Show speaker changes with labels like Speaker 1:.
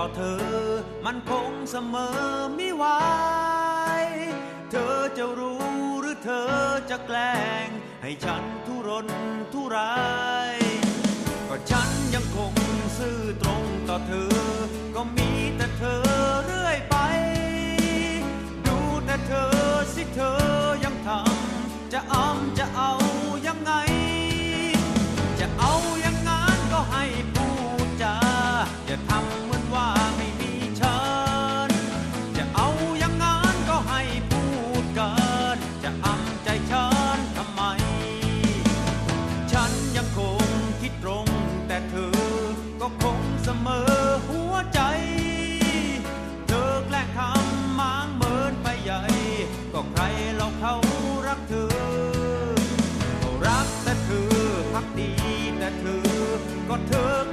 Speaker 1: ต่อเธอ มันคงเสมอไม่ไหวเธอจะรู้หรือเธอจะแกล้ง ให้ฉันทุรนทุรายก็ฉันยังคงซื่อตรงต่อเธอ ก็มีแต่เธอเรื่อยไป ก็ใครเราเขารักเธอเขารักแต่เธอพักดีแต่เธอก็เธอ